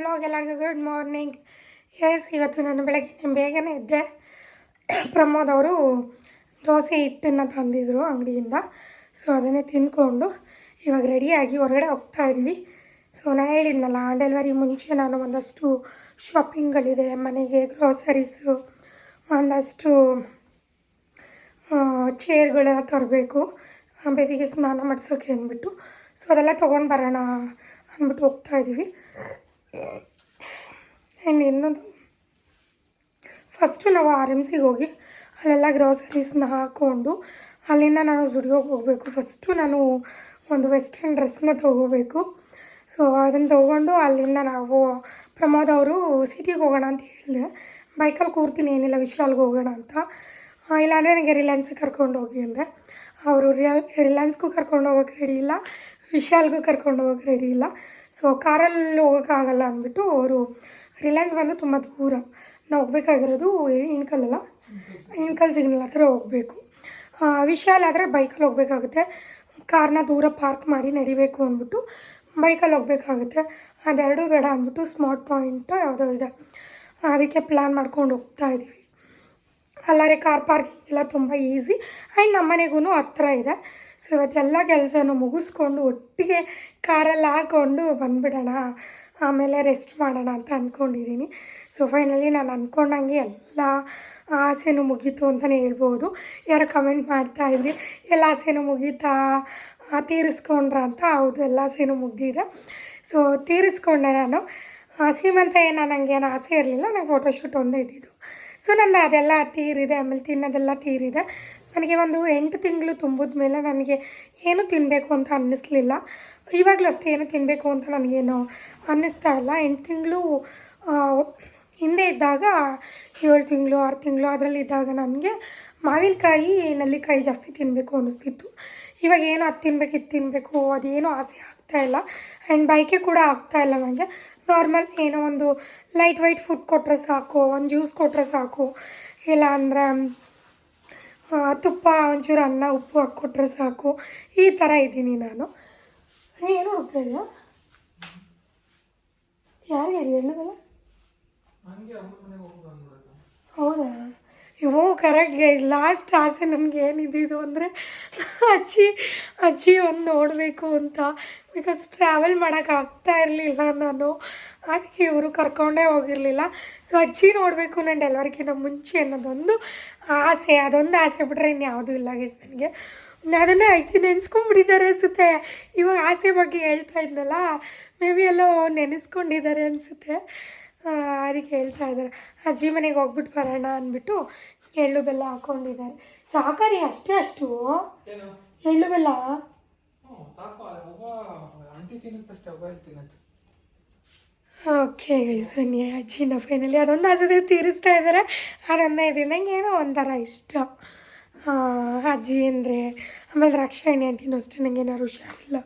Vlog ಎಲ್ಲರಿಗೂ good morning S ಇವತ್ತು ನಾನು ಬೆಳಗ್ಗೆ ಬೇಗನೆ ಇದ್ದೆ ಪ್ರಮೋದ್ ಅವರು ದೋಸೆ ಹಿಟ್ಟನ್ನು ತಂದಿದ್ರು ಅಂಗಡಿಯಿಂದ. ಸೊ ಅದನ್ನೇ ತಿಂದ್ಕೊಂಡು ಇವಾಗ ರೆಡಿಯಾಗಿ ಹೊರಗಡೆ ಹೋಗ್ತಾ ಇದ್ದೀವಿ ಸೊ ನಾನು ಹೇಳಿದ್ನಲ್ಲ ಡೆಲಿವರಿ ಮುಂಚೆ ನಾನು ಒಂದಷ್ಟು ಶಾಪಿಂಗ್ಗಳಿದೆ ಮನೆಗೆ ಗ್ರೋಸರೀಸು ಒಂದಷ್ಟು ಚೇರ್ಗಳೆಲ್ಲ ತರಬೇಕು ಬೇಬಿಗೆ ಸ್ನಾನ ಮಾಡಿಸೋಕೆ ಅಂದ್ಬಿಟ್ಟು. ಸೊ ಅದೆಲ್ಲ ತೊಗೊಂಡು ಬರೋಣ ಅಂದ್ಬಿಟ್ಟು ಹೋಗ್ತಾ ಇದ್ದೀವಿ ಆ್ಯಂಡ್ ಇನ್ನೊಂದು ಫಸ್ಟು ನಾವು ಆರ್ ಎಂ ಸಿಗೆ ಹೋಗಿ ಅಲ್ಲೆಲ್ಲ ಗ್ರೋಸರೀಸ್ನ ಹಾಕ್ಕೊಂಡು ಅಲ್ಲಿಂದ ನಾನು ಜುಡಿಯೋಗೆ ಹೋಗಬೇಕು. ಫಸ್ಟು ನಾನು ಒಂದು ವೆಸ್ಟರ್ನ್ ಡ್ರೆಸ್ನ ತೊಗೋಬೇಕು. ಸೊ ಅದನ್ನು ತೊಗೊಂಡು ಅಲ್ಲಿಂದ ನಾವು ಪ್ರಮೋದ್ ಅವರು ಸಿಟಿಗೆ ಹೋಗೋಣ ಅಂತ ಹೇಳಿದೆ ಬೈಕಲ್ಲಿ ಕೂರ್ತೀನಿ, ಏನಿಲ್ಲ, ವಿಶಾಲ್ಗೆ ಹೋಗೋಣ ಅಂತ. ಇಲ್ಲಾಂದರೆ ನನಗೆ ರಿಲಯನ್ಸಿಗೆ ಕರ್ಕೊಂಡು ಹೋಗಿ ಅಂದೆ. ಅವರು ರಿಯಲ್, ರಿಲಯನ್ಸ್ಗೂ ಕರ್ಕೊಂಡು ಹೋಗೋಕೆ ರೆಡಿ ಇಲ್ಲ. ವಿಶಾಲ್ಗೂ ಕರ್ಕೊಂಡು ಹೋಗೋಕೆ ರೆಡಿ ಇಲ್ಲ. ಸೊ ಕಾರಲ್ಲಿ ಹೋಗೋಕ್ಕಾಗಲ್ಲ ಅಂದ್ಬಿಟ್ಟು ಅವರು ರಿಲಯನ್ಸ್ ಬಂದು ತುಂಬ ದೂರ. ನಾವು ಹೋಗ್ಬೇಕಾಗಿರೋದು ಇಣ್ಕಲ್ಲ ಇಣ್ಕಲ್ ಸಿಗ್ನಲ್ ಹತ್ರ ಹೋಗಬೇಕು. ವಿಶಾಲ್ ಆದರೆ ಬೈಕಲ್ಲಿ ಹೋಗಬೇಕಾಗುತ್ತೆ. ಕಾರ್ನ ದೂರ ಪಾರ್ಕ್ ಮಾಡಿ ನಡಿಬೇಕು ಅಂದ್ಬಿಟ್ಟು ಬೈಕಲ್ಲಿ ಹೋಗಬೇಕಾಗುತ್ತೆ. ಅದೆರಡೂ ಬೇಡ ಅಂದ್ಬಿಟ್ಟು ಸ್ಮಾರ್ಟ್ ಪಾಯಿಂಟ್ ಯಾವುದೋ ಇದೆ. ಅದಕ್ಕೆ ಪ್ಲ್ಯಾನ್ ಮಾಡ್ಕೊಂಡು ಹೋಗ್ತಾ ಇದ್ದೀವಿ. ಅಲ್ಲಾರೆ ಕಾರ್ ಪಾರ್ಕಿಂಗ್ ಎಲ್ಲ ತುಂಬ ಈಸಿ ಆ್ಯಂಡ್ ನಮ್ಮ ಮನೆಗೂ ಹತ್ರ ಇದೆ. ಸೊ ಇವತ್ತೆಲ್ಲ ಕೆಲಸನೂ ಮುಗಿಸ್ಕೊಂಡು ಒಟ್ಟಿಗೆ ಕಾರಲ್ಲಿ ಹಾಕ್ಕೊಂಡು ಬಂದುಬಿಡೋಣ, ಆಮೇಲೆ ರೆಸ್ಟ್ ಮಾಡೋಣ ಅಂತ ಅಂದ್ಕೊಂಡಿದ್ದೀನಿ. ಸೊ ಫೈನಲಿ ನಾನು ಅಂದ್ಕೊಂಡಂಗೆ ಎಲ್ಲ ಆಸೆನೂ ಮುಗೀತು ಅಂತಲೇ ಹೇಳ್ಬೋದು. ಯಾರೋ ಕಮೆಂಟ್ ಮಾಡ್ತಾಯಿದ್ರಿ ಎಲ್ಲ ಆಸೆನೂ ಮುಗೀತಾ? ತೀರಿಸ್ಕೊಂಡ್ರ ಅಂತ? ಹೌದು, ಎಲ್ಲ ಆಸೆನೂ ಮುಗ್ದಿದೆ. ಸೊ ತೀರಿಸ್ಕೊಂಡೆ ನಾನು. ಸೀಮಂತ ಏನು ನನಗೇನು ಆಸೆ ಇರಲಿಲ್ಲ ನನಗೆ ಫೋಟೋಶೂಟ್ ಒಂದೇ ಇದ್ದಿದ್ದು. ಸೊ, ನನ್ನ ಅದೆಲ್ಲ ತೀರಿದೆ, ಆಮೇಲೆ ತಿನ್ನೋದೆಲ್ಲ ತೀರಿದೆ. ನನಗೆ ಒಂದು ಎಂಟು ತಿಂಗಳು ತುಂಬಿದ ಮೇಲೆ ನನಗೆ ಏನು ತಿನ್ನಬೇಕು ಅಂತ ಅನ್ನಿಸ್ಲಿಲ್ಲ. ಇವಾಗಲೂ ಅಷ್ಟೇ ಏನು ತಿನ್ನಬೇಕು ಅಂತ ನನಗೇನು ಅನ್ನಿಸ್ತಾ ಇಲ್ಲ. ಎಂಟು ತಿಂಗಳು ಹಿಂದೆ ಇದ್ದಾಗ, ಏಳು ತಿಂಗಳು, ಆರು ತಿಂಗಳು ಅದರಲ್ಲಿ ಇದ್ದಾಗ ನನಗೆ ಮಾವಿನಕಾಯಿ, ನೆಲ್ಲಿಕಾಯಿ ಜಾಸ್ತಿ ತಿನ್ನಬೇಕು ಅನ್ನಿಸ್ತಿತ್ತು. ಇವಾಗ ಏನು ಅದು ತಿನ್ನಬೇಕು ಇದು ತಿನ್ನಬೇಕು ಅದೇನು ಆಸೆ ಆಗ್ತಾ ಇಲ್ಲ. ಆ್ಯಂಡ್ ಬೈಕೆ ಕೂಡ ಆಗ್ತಾ ಇಲ್ಲ ನನಗೆ. ನಾರ್ಮಲ್ ಏನೋ ಒಂದು ಲೈಟ್ ವೈಟ್ ಫುಡ್ ಕೊಟ್ಟರೆ ಸಾಕು, ಒಂದು ಜ್ಯೂಸ್ ಕೊಟ್ಟರೆ ಸಾಕು. ಇಲ್ಲ ಅಂದರೆ ತುಪ್ಪ, ಒಂಚೂರು ಅನ್ನ, ಉಪ್ಪು ಹಾಕ್ಕೊಟ್ರೆ ಸಾಕು. ಈ ಥರ ಇದ್ದೀನಿ ನಾನು. ಏನು ಹುಡುಕ್ತಾ ಇದೆಯಾ? ಯಾರು ಯಾರು ಹೇಳಲ್ಲ ಹಂಗೆ ಅಮ್ಮನ ಮನೆಗೆ ಹೋಗಿ ಬಂದ್ಬಿಡೋದು ಹೌದಾ ಇವೋ ಕರೆಕ್ಟ್ ಗೈಸ್ ಲಾಸ್ಟ್ ಆಸೆ ನನಗೆ ಏನಿದ್ದು ಅಂದರೆ ಅಜ್ಜಿ ಅಜ್ಜಿ ಒಂದು ನೋಡಬೇಕು ಅಂತ. ಬಿಕಾಸ್ ಟ್ರಾವೆಲ್ ಮಾಡೋಕ್ಕಾಗ್ತಾ ಇರಲಿಲ್ಲ ನಾನು. ಅದಕ್ಕೆ ಇವರು ಕರ್ಕೊಂಡೇ ಹೋಗಿರಲಿಲ್ಲ. ಸೊ ಅಜ್ಜಿ ನೋಡಬೇಕು ನಾನು ಡೆಲಿವರಿಗಿಂತ ಮುಂಚೆ ಅನ್ನೋದೊಂದು ಆಸೆ. ಅದೊಂದು ಆಸೆ ಬಿಟ್ಟರೆ ಇನ್ಯಾವುದೂ ಇಲ್ಲ ಗೈಸ್ ನನಗೆ. ಅದನ್ನು ಅಜ್ಜಿ ನೆನೆಸ್ಕೊಂಡ್ಬಿಟ್ಟಿದ್ದಾರೆ ಅನಿಸುತ್ತೆ. ಇವಾಗ ಆಸೆ ಬಗ್ಗೆ ಹೇಳ್ತಾ ಇದ್ನಲ್ಲ ಮೇ ಬಿ ಎಲ್ಲೋ ನೆನೆಸ್ಕೊಂಡಿದ್ದಾರೆ ಅನಿಸುತ್ತೆ. ಅದಕ್ಕೆ ಹೇಳ್ತಾ ಇದ್ದಾರೆ. ಅಜ್ಜಿ ಮನೆಗೆ ಹೋಗ್ಬಿಟ್ಟು ಬರೋಣ ಅಂದ್ಬಿಟ್ಟು ಎಳ್ಳು ಬೆಲ್ಲ ಹಾಕೊಂಡಿದ್ದಾರೆ. ಸಾಕಾರಿ ಅಷ್ಟೇ ಅಷ್ಟು? ಎಳ್ಳು ಬೆಲ್ಲ? ಓಕೆ ಬನ್ನಿ ಅಜ್ಜಿನ ಫೈನಲಿ ಅದೊಂದು ಆಸೆ ತೀರಿಸ್ತಾ ಇದ್ದಾರೆ ಅದೊಂದೇ ಇದೆ ನಂಗೆ ಏನೋ ಒಂಥರ ಇಷ್ಟ. ಅಜ್ಜಿ ಅಂದರೆ ಆಮೇಲೆ ರಕ್ಷಾಯಣಿ ಆಂಟಿನೂ ಅಷ್ಟೇ ನನಗೆ ಏನಾದ್ರು ಹುಷಾರಿಲ್ಲ.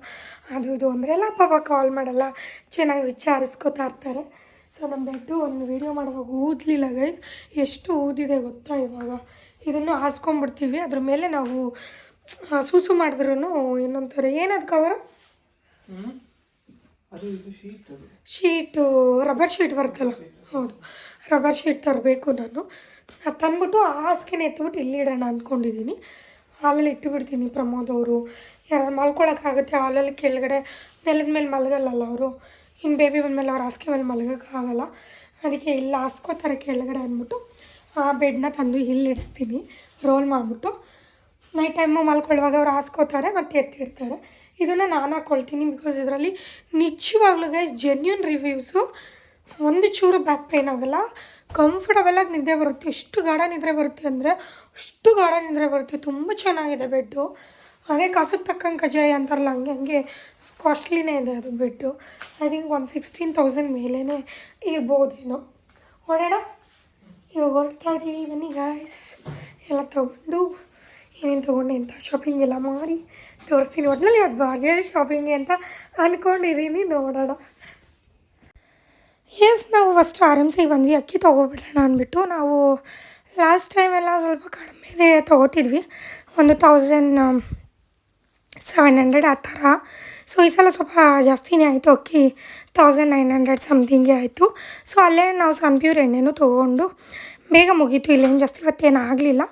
ಅದು ಇದು ಅಂದರೆ ಎಲ್ಲ ಪಾಪ ಕಾಲ್ ಮಾಡಲ್ಲ. ಚೆನ್ನಾಗಿ ವಿಚಾರಿಸ್ಕೋತಾ ಇರ್ತಾರೆ. ಸೊ ನಮ್ಮ ಬೆಡ್ಡು ಒಂದು ವೀಡಿಯೋ ಮಾಡುವಾಗ ಊದಲಿಲ್ಲ ಗೈಸ್ ಎಷ್ಟು ಊದಿದೆ ಗೊತ್ತಾ ಇವಾಗ? ಇದನ್ನು ಹಾಸ್ಕೊಂಡ್ಬಿಡ್ತೀವಿ. ಅದ್ರ ಮೇಲೆ ನಾವು ಸೂಸು ಮಾಡಿದ್ರೂ ಏನಂತಾರೆ? ಏನದು ಕವರ್ ಶೀಟ್ ರಬ್ಬರ್ ಶೀಟ್ ಬರುತ್ತಲ್ಲ? ಹೌದು. ರಬ್ಬರ್ ಶೀಟ್ ತರಬೇಕು ನಾನು. ಅದು ತಂದ್ಬಿಟ್ಟು ಹಾಸಿಗೆನ ಎತ್ಬಿಟ್ಟು ಇಲ್ಲಿ ಇಡೋಣ ಅಂದ್ಕೊಂಡಿದ್ದೀನಿ ಹಾಲಲ್ಲಿ ಇಟ್ಟುಬಿಡ್ತೀನಿ ಪ್ರಮೋದ್ ಅವರು. ಯಾರು ಮಲ್ಕೊಳಕ್ಕಾಗುತ್ತೆ ಹಾಲಲ್ಲಿ ಕೆಳಗಡೆ ನೆಲದ ಮೇಲೆ ಮಲಗಲ್ಲಲ್ಲ ಅವರು? ಇನ್ನು ಬೇಬಿ ಬಂದಮೇಲೆ ಅವ್ರು ಹಾಸಿಗೆ ಮೇಲೆ ಮಲಗೋಕ್ಕಾಗಲ್ಲ. ಅದಕ್ಕೆ ಇಲ್ಲಿ ಹಾಸ್ಕೋತಾರೆ ಕೆಳಗಡೆ ಅಂದ್ಬಿಟ್ಟು ಆ ಬೆಡ್ನ ತಂದು ಇಲ್ಲಿ ಇಡಿಸ್ತೀನಿ. ರೋಲ್ ಮಾಡಿಬಿಟ್ಟು ನೈಟ್ ಟೈಮು ಮಲ್ಕೊಳ್ಳುವಾಗ ಅವ್ರು ಹಾಸ್ಕೋತಾರೆ ಮತ್ತು ಎತ್ತಿಡ್ತಾರೆ. ಇದನ್ನು ನಾನು ಹಾಕ್ಕೊಳ್ತೀನಿ ಬಿಕಾಸ್ ಇದರಲ್ಲಿ ನಿಜವಾಗ್ಲೂ ಗೈಸ್ ಜೆನ್ಯೂನ್ ರಿವ್ಯೂಸು ಒಂದು ಚೂರು ಬ್ಯಾಕ್ ಪೇನ್ ಆಗೋಲ್ಲ. ಕಂಫರ್ಟಬಲಾಗಿ ನಿದ್ದೆ ಬರುತ್ತೆ. ಎಷ್ಟು ಗಾಢ ನಿದ್ರೆ ಬರುತ್ತೆ ಅಂದರೆ ಅಷ್ಟು ಗಾಢ ನಿದ್ರೆ ಬರುತ್ತೆ. ತುಂಬ ಚೆನ್ನಾಗಿದೆ ಬೆಡ್ಡು ಅದೇ ಕಾಸು ತಕ್ಕಂಗೆ ಕಜಾಯ ಅಂತಾರಲ್ಲ, ಹಂಗೆ ಹಂಗೆ ಕಾಸ್ಟ್ಲಿನೇ ಇದೆ ಅದು ಬೆಡ್ಡು ಐ ಥಿಂಕ್ ಒಂದು ಸಿಕ್ಸ್ಟೀನ್ ತೌಸಂಡ್ ಮೇಲೇ ಇರ್ಬೋದೇನೋ ಓಡೋಣ ಇವಾಗ ಹೊರಡ್ತಾ ಇದ್ದೀವಿ ಬನ್ನಿ ಗಾಯ್ಸ್ ಎಲ್ಲ ತೊಗೊಂಡು ಏನೇನು ತೊಗೊಂಡೆ ಅಂತ ಶಾಪಿಂಗ್ ಎಲ್ಲ ಮಾಡಿ ತೋರಿಸ್ತೀನಿ ಒಟ್ಟಿನಲ್ಲಿ ಇವತ್ತು ಬಾರ್ಜೆ ಶಾಪಿಂಗ್ ಅಂತ ಅಂದ್ಕೊಂಡಿದ್ದೀನಿ ನೋಡೋಣ ಎಸ್ ನಾವು ಫಸ್ಟ್ ಆರ್ ಎಂ ಸಿಗೆ ಬಂದ್ವಿ ಅಕ್ಕಿ ತೊಗೊಬಿಡೋಣ ಅಂದ್ಬಿಟ್ಟು ನಾವು ಲಾಸ್ಟ್ ಟೈಮ್ ಎಲ್ಲ ಸ್ವಲ್ಪ ಕಡಿಮೆದೇ ತೊಗೋತಿದ್ವಿ ಒಂದು ತೌಸಂಡ್ ಸೆವೆನ್ ಹಂಡ್ರೆಡ್ ಆ ಥರ. ಸೊ ಈ ಸಲ ಸ್ವಲ್ಪ ಜಾಸ್ತಿನೇ ಆಯಿತು. ಅಕ್ಕಿ ತೌಸಂಡ್ ನೈನ್ ಹಂಡ್ರೆಡ್ ಸಮ್ಥಿಂಗೆ ಆಯಿತು. ಸೊ ಅಲ್ಲೇ ನಾವು ಸನ್ಪ್ಯೂರ್ ಎಣ್ಣೆನೂ ತೊಗೊಂಡು, ಬೇಗ ಮುಗೀತು. ಇಲ್ಲೇನು ಜಾಸ್ತಿ ಇವತ್ತೇನು ಆಗಲಿಲ್ಲ.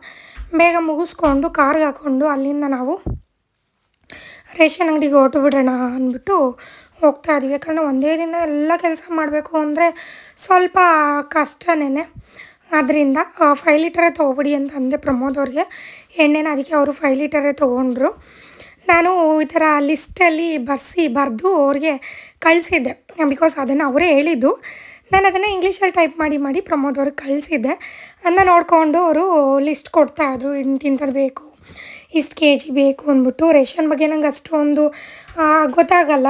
ಬೇಗ ಮುಗಿಸ್ಕೊಂಡು ಕಾರ್ಗೆ ಹಾಕ್ಕೊಂಡು ಅಲ್ಲಿಂದ ನಾವು ರೇಷನ್ ಅಂಗಡಿಗೆ ಹೊರಟು ಅಂದ್ಬಿಟ್ಟು ಹೋಗ್ತಾ ಇದ್ವಿ. ಯಾಕಂದರೆ ಒಂದೇ ದಿನ ಎಲ್ಲ ಕೆಲಸ ಮಾಡಬೇಕು ಅಂದರೆ ಸ್ವಲ್ಪ ಕಷ್ಟನೇ ಅದರಿಂದ ಫೈವ್ ಲೀಟರೇ ತೊಗೊಬಿಡಿ ಅಂತ ಅಂದೆ ಪ್ರಮೋದ್ ಅವ್ರಿಗೆ. ಎಣ್ಣೆನ ಅದಕ್ಕೆ ಅವರು ಫೈವ್ ಲೀಟರೇ ತೊಗೊಂಡ್ರು. ನಾನು ಈ ಥರ ಲಿಸ್ಟಲ್ಲಿ ಬರೆಸಿ ಬರೆದು ಅವ್ರಿಗೆ ಕಳಿಸಿದ್ದೆ. ಬಿಕಾಸ್ ಅದನ್ನು ಅವರೇ ಹೇಳಿದ್ದು. ನಾನು ಅದನ್ನು ಇಂಗ್ಲೀಷಲ್ಲಿ ಟೈಪ್ ಮಾಡಿ ಮಾಡಿ ಪ್ರಮೋದ್ ಅವ್ರಿಗೆ ಕಳಿಸಿದ್ದೆ. ಅದನ್ನ ನೋಡಿಕೊಂಡು ಅವರು ಲಿಸ್ಟ್ ಕೊಡ್ತಾಯಿದ್ರು ಇಂತಿಂಥದ್ದು ಬೇಕು, ಇಷ್ಟು ಕೆ ಜಿ ಬೇಕು ಅಂದ್ಬಿಟ್ಟು ರೇಷನ್ ಬಗ್ಗೆ ನಂಗೆ ಅಷ್ಟೊಂದು ಗೊತ್ತಾಗಲ್ಲ.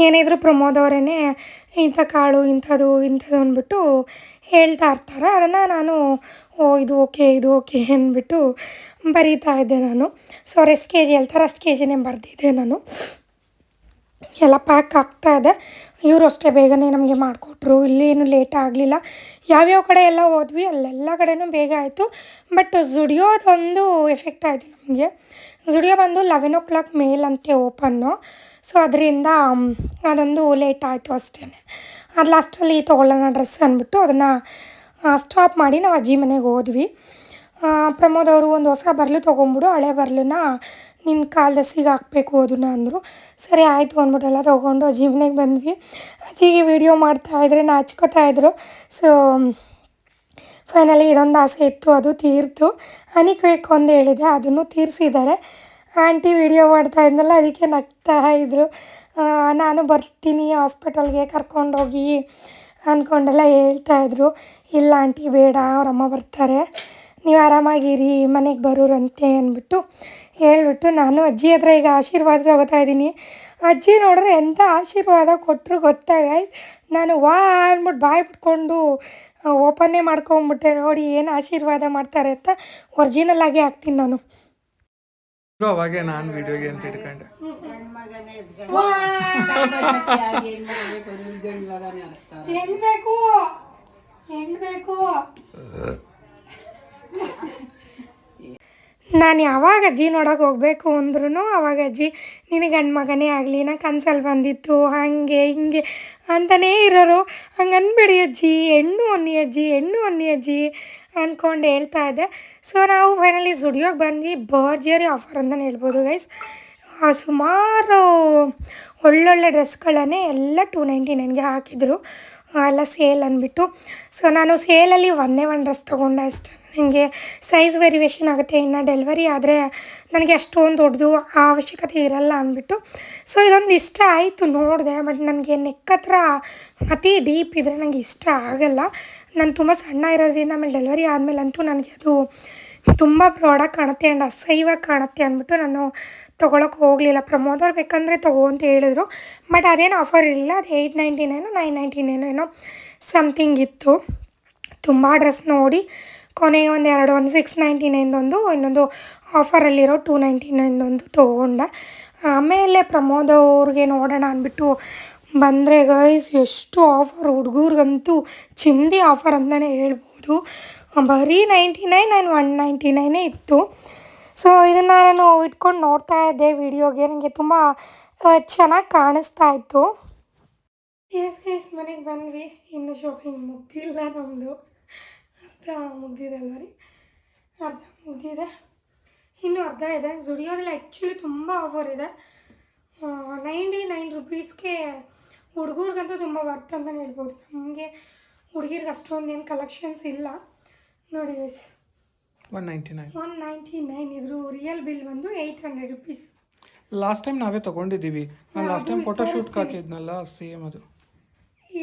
ಏನಿದ್ರು ಪ್ರಮೋದ್ ಅವರೇ ಇಂಥ ಕಾಳು, ಇಂಥದ್ದು ಇಂಥದ್ದು ಅಂದ್ಬಿಟ್ಟು ಹೇಳ್ತಾ ಇರ್ತಾರೆ. ಅದನ್ನು ನಾನು, ಓ, ಇದು ಓಕೆ ಇದು ಓಕೆ ಅಂದ್ಬಿಟ್ಟು ಬರೀತಾ ಇದ್ದೆ ನಾನು. ಸೊ ಅವ್ರು ಎಷ್ಟು ಕೆ ಜಿ ಹೇಳ್ತಾರೆ ಅಷ್ಟು ಕೆ ಜಿನೇ ಬರೆದಿದ್ದೆ ನಾನು. ಎಲ್ಲ ಪ್ಯಾಕ್ ಆಗ್ತಾ ಇದೆ. ಇವರು ಅಷ್ಟೇ ಬೇಗನೆ ನಮಗೆ ಮಾಡಿಕೊಟ್ರು. ಇಲ್ಲಿ ಏನು ಲೇಟ್ ಆಗಲಿಲ್ಲ. ಯಾವ್ಯಾವ ಕಡೆ ಎಲ್ಲ ಹೋದ್ವಿ, ಅಲ್ಲೆಲ್ಲ ಕಡೆನೂ ಬೇಗ ಆಯಿತು. ಬಟ್ ಝುಡಿಯೋದೊಂದು ಎಫೆಕ್ಟ್ ಆಯಿತು ನಮಗೆ. ಝುಡಿಯೋ ಬಂದು ಲೆವೆನ್ ಓ ಕ್ಲಾಕ್ ಮೇಲಂತೆ ಓಪನ್ನು ಸೊ ಅದರಿಂದ ಅದೊಂದು ಲೇಟ್ ಆಯಿತು ಅಷ್ಟೇ. ಅದು ಲಾಸ್ಟಲ್ಲಿ ತೊಗೊಳ್ಳೋಣ ಡ್ರೆಸ್ ಅಂದ್ಬಿಟ್ಟು ಅದನ್ನು ಸ್ಟಾಪ್ ಮಾಡಿ ನಾವು ಅಜ್ಜಿ ಮನೆಗೆ ಹೋದ್ವಿ. ಪ್ರಮೋದ್ ಅವರು ಒಂದು ಹೊಸ ಬರಲು ತೊಗೊಂಬಿಡು, ಹಳೆ ಬರ್ಲನ್ನ ನಿನ್ನ ಕಾಲ್ದಸಿಗೆ ಹಾಕಬೇಕು ಅದನ್ನ ಅಂದರು. ಸರಿ, ಆಯಿತು ಅಂದ್ಬಿಟ್ಟು ಎಲ್ಲ ತೊಗೊಂಡು ಅಜ್ಜಿ ಮನೆಗೆ ಬಂದ್ವಿ. ಅಜ್ಜಿಗೆ ವೀಡಿಯೋ ಮಾಡ್ತಾಯಿದ್ರೆ ನಾಚ್ಕೋತಾ ಇದ್ರು. ಸೊ ಫೈನಲಿ ಇದೊಂದು ಆಸೆ ಇತ್ತು, ಅದು ತೀರ್ತು. ಅನಿಕ್ವೇಕ್ ಒಂದು ಹೇಳಿದೆ, ಅದನ್ನು ತೀರಿಸಿದ್ದಾರೆ. ಆಂಟಿ ವಿಡಿಯೋ ಮಾಡ್ತಾ ಇದ್ನಲ್ಲ, ಅದಕ್ಕೆ ನಗ್ತಾ ಇದ್ದರು ನಾನು ಬರ್ತೀನಿ, ಹಾಸ್ಪಿಟಲ್ಗೆ ಕರ್ಕೊಂಡೋಗಿ ಅಂದ್ಕೊಂಡೆಲ್ಲ ಇದ್ದರು ಇಲ್ಲ ಆಂಟಿ, ಬೇಡ ಅವರಮ್ಮ ಬರ್ತಾರೆ. ನೀವು ಆರಾಮಾಗಿರಿ, ಮನೆಗೆ ಬರೋರಂತೆ ಅಂದ್ಬಿಟ್ಟು ಹೇಳ್ಬಿಟ್ಟು ನಾನು ಅಜ್ಜಿ ಹತ್ರ ಈಗ ಆಶೀರ್ವಾದ ತಗೋತಾ ಇದ್ದೀನಿ. ಅಜ್ಜಿ ನೋಡಿದ್ರೆ ಎಂಥ ಆಶೀರ್ವಾದ ಕೊಟ್ಟರು ಗೊತ್ತಾಗ ನಾನು ವಾ ಅಂದ್ಬಿಟ್ಟು ಬಾಯಿ ಬಿಟ್ಕೊಂಡು ಓಪನ್ನೇ ಮಾಡ್ಕೊಂಬಿಟ್ಟೆ. ನೋಡಿ ಏನು ಆಶೀರ್ವಾದ ಮಾಡ್ತಾರೆ ಅಂತ ಒರಿಜಿನಲ್ ಆಗಿ ಹಾಕ್ತೀನಿ ನಾನು. ಅವಾಗೆ ನಾನು ವಿಡಿಯೋಗೆ ಅಂತ ಇಟ್ಕೊಂಡೆ. ನಾನು ಯಾವಾಗ ಅಜ್ಜಿ ನೋಡೋಕೆ ಹೋಗಬೇಕು ಅಂದ್ರೂ ಅವಾಗ ಅಜ್ಜಿ, ನಿನಗೆ ಗಂಡು ಮಗನೇ ಆಗಲಿ ನಾ ಕನ್ಸಲ್ಲಿ ಬಂದಿತ್ತು, ಹಾಗೆ, ಹಿಂಗೆ ಅಂತಲೇ ಇರೋರು. ಹಂಗೆ ಅನ್ಬೇಡಿ ಅಜ್ಜಿ, ಹೆಣ್ಣು ಅನ್ನಿ ಅಜ್ಜಿ, ಹೆಣ್ಣು ಅನ್ನಿ ಅಜ್ಜಿ ಅಂದ್ಕೊಂಡು ಹೇಳ್ತಾ ಇದ್ದೆ. ಸೊ ನಾವು ಫೈನಲಿ ಸುಡಿಯೋಗಿ ಬಂದ್ವಿ. ಭರ್ಜರಿ ಆಫರ್ ಅಂತಲೇ ಹೇಳ್ಬೋದು ಗೈಸ್ ಸುಮಾರು ಒಳ್ಳೊಳ್ಳೆ ಡ್ರೆಸ್ಗಳನ್ನೇ ಎಲ್ಲ ಟೂ ನೈಂಟಿ ನೈನ್ಗೆ ಹಾಕಿದರು. ಎಲ್ಲ ಸೇಲ್ ಅಂದ್ಬಿಟ್ಟು. ಸೊ ನಾನು ಸೇಲಲ್ಲಿ ಒಂದೇ ಒಂದು ಡ್ರೆಸ್ ತೊಗೊಂಡೆ ಅಷ್ಟೇ. ನನಗೆ ಸೈಜ್ ವೇರಿಯೇಷನ್ ಆಗುತ್ತೆ. ಇನ್ನು ಡೆಲಿವರಿ ಆದರೆ ನನಗೆ ಅಷ್ಟೊಂದು ದೊಡ್ಡದು ಆ ಅವಶ್ಯಕತೆ ಇರಲ್ಲ ಅಂದ್ಬಿಟ್ಟು. ಸೊ ಇದೊಂದು ಇಷ್ಟ ಆಯಿತು ನೋಡಿದೆ ಬಟ್ ನನಗೆ ನೆಕ್ ಹತ್ರ ಅತಿ ಡೀಪ್ ಇದ್ದರೆ ನನಗೆ ಇಷ್ಟ ಆಗಲ್ಲ. ನಾನು ತುಂಬ ಸಣ್ಣ ಇರೋದ್ರಿಂದ ಆಮೇಲೆ ಡೆಲಿವರಿ ಆದಮೇಲಂತೂ ನನಗೆ ಅದು ತುಂಬ ಪ್ರಾಡಕ್ಟ್ ಕಾಣುತ್ತೆ ಆ್ಯಂಡ್ ಅಸೈವಾಗಿ ಕಾಣುತ್ತೆ ಅಂದ್ಬಿಟ್ಟು ನಾನು ತೊಗೊಳಕ್ಕೆ ಹೋಗಲಿಲ್ಲ. ಪ್ರಮೋದವ್ರು ಬೇಕಂದರೆ ತಗೋ ಅಂತ ಹೇಳಿದ್ರು. ಬಟ್ ಅದೇನು ಆಫರ್ ಇರಲಿಲ್ಲ ಅದು eight ninety nine nine ninety nine ಏನೋ ಸಮಥಿಂಗ್ ಇತ್ತು. ತುಂಬ ಡ್ರೆಸ್ ನೋಡಿ ಕೊನೆಗೆ ಒಂದು ಎರಡು ಒಂದು ಸಿಕ್ಸ್ ನೈಂಟಿ ನೈನ್ದೊಂದು, ಇನ್ನೊಂದು ಆಫರಲ್ಲಿರೋ ಟೂ ನೈಂಟಿ ನೈನ್ದೊಂದು ತೊಗೊಂಡೆ. ಆಮೇಲೆ ಪ್ರಮೋದ್ ಅವ್ರಿಗೆ ನೋಡೋಣ ಅಂದ್ಬಿಟ್ಟು ಬಂದರೆ, ಗೈಸ್, ಎಷ್ಟು ಆಫರ್, ಹುಡುಗರಿಗಂತೂ ಚಿಂದಿ ಆಫರ್ ಅಂತಲೇ ಹೇಳ್ಬೋದು. ಬರೀ ninety nine and one ninety ನೈನೇ ಇತ್ತು. ಸೊ, ಇದನ್ನು ನಾನು ಇಟ್ಕೊಂಡು ನೋಡ್ತಾ ಇದ್ದೆ ವಿಡಿಯೋಗೆ. ನನಗೆ ತುಂಬ ಚೆನ್ನಾಗಿ ಕಾಣಿಸ್ತಾ ಇತ್ತು. ಎಸ್ ಎಸ್, ಮನೆಗೆ ಬಂದ್ವಿ ಇನ್ನು ಶಾಪಿಂಗ್ ಮುಗ್ದಿಲ್ಲ ನಮ್ಮದು ಅರ್ಧ ಮುಗ್ದಿದೆ ಅಲ್ವ ರೀ ಅರ್ಧ ಮುಗಿದಿದೆ. ಇನ್ನೂ ಅರ್ಧ ಇದೆ. ಜುಡಿಯೋದಲ್ಲಿ ಆ್ಯಕ್ಚುಲಿ ತುಂಬ ಆಫರ್ ಇದೆ. ನೈಂಟಿ ನೈನ್ ರುಪೀಸ್ಗೆ ಹುಡುಗರಿಗಂತೂ ತುಂಬ ವರ್ತ್ ಅಂತಲೇ ಹೇಳ್ಬೋದು. ನಮಗೆ ಹುಡುಗಿರ್ಗೆ ಅಷ್ಟೊಂದು ಏನು ಕಲೆಕ್ಷನ್ಸ್ ಇಲ್ಲ. ನೋಡಿ one ninety nine one ninety nine ಇದ್ರ ರಿಯಲ್ ಬಿಲ್ ಬಂದು eight hundred rupees last time ನಾವೇ ತಗೊಂಡಿದ್ದೀವಿ. ನಾನು ಲಾಸ್ಟ್ ಟೈಮ್ ಫೋಟೋ ಶೂಟ್ ಹಾಕಿದ್ನಲ್ಲ ಸೇಮ್ ಅದು.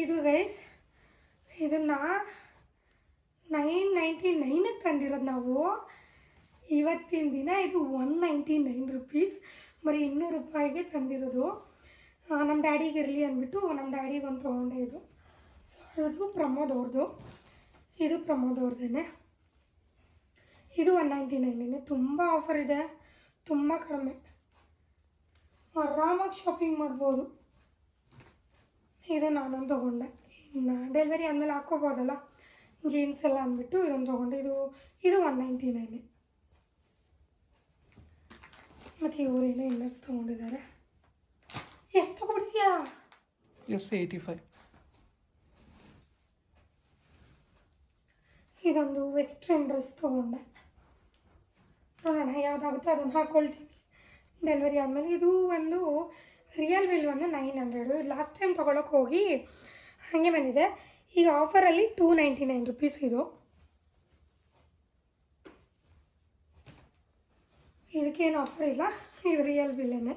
ಇದು ಗೈಸ್ ಇದನ್ನು ನೈನ್ ನೈಂಟಿ ನೈನಿಗೆ ತಂದಿರೋದು ನಾವು. ಇವತ್ತಿನ ದಿನ ಇದು ಒನ್ ನೈಂಟಿ ನೈನ್ ರುಪೀಸ್. ಬರೀ ಇನ್ನೂರು ರೂಪಾಯಿಗೆ ತಂದಿರೋದು. ನಮ್ಮ ಡ್ಯಾಡಿಗೆ ಇರಲಿ ಅಂದ್ಬಿಟ್ಟು ನಮ್ಮ ಡ್ಯಾಡಿಗೆ ಒಂದು ತೊಗೊಂಡೆ ಇದು. ಸೊ ಅದು ಪ್ರಮೋದ್ ಅವ್ರದ್ದು ಇದು ಪ್ರಮೋದ್ ಅವ್ರದ್ದೇ ಇದು ಒನ್ ನೈಂಟಿ ನೈನೇ ತುಂಬ ಆಫರ್ ಇದೆ. ತುಂಬ ಕಡಿಮೆ. ಆರಾಮಾಗಿ ಶಾಪಿಂಗ್ ಮಾಡ್ಬೋದು. ಇದು ನಾನೊಂದು ತೊಗೊಂಡೆ. ಇನ್ನು ಡೆಲಿವರಿ ಆದಮೇಲೆ ಹಾಕ್ಕೋಬೋದಲ್ಲ? ಜೀನ್ಸ್ ಎಲ್ಲ ಅಂದ್ಬಿಟ್ಟು ಇದೊಂದು ತೊಗೊಂಡೆ ಇದು ಇದು ಒನ್ ನೈಂಟಿ ನೈನೆ ಮತ್ತು ಇವರೇನೋ ಇನ್ನರ್ಸ್ ತೊಗೊಂಡಿದ್ದಾರೆ. ಎಷ್ಟು ತೊಗೊಬಿಡ್ತೀಯಾ? ಎಸ್ ಏಯ್ಟಿ ಫೈವ್ ಇದೊಂದು ವೆಸ್ಟ್ರನ್ ಡ್ರೆಸ್ ತೊಗೊಂಡೆ. ನೋಡೋಣ ಯಾವುದಾಗುತ್ತೆ ಅದನ್ನು ಹಾಕ್ಕೊಳ್ತೀನಿ ಡೆಲಿವರಿ ಆದಮೇಲೆ ಇದು ಒಂದು ರಿಯಲ್ ಬಿಲ್ ಒಂದು ನೈನ್ ಹಂಡ್ರೆಡು ಲಾಸ್ಟ್ ಟೈಮ್ ತೊಗೊಳಕ್ಕೆ ಹೋಗಿ ಹಾಗೆ ಬಂದಿದೆ. ಈಗ ಆಫರಲ್ಲಿ ಟೂ ನೈಂಟಿ ನೈನ್ ರುಪೀಸ್ ಇದು. ಇದಕ್ಕೇನು ಆಫರ್ ಇಲ್ಲ. ಇದು ರಿಯಲ್ ಬಿಲ್ಲೇನೆ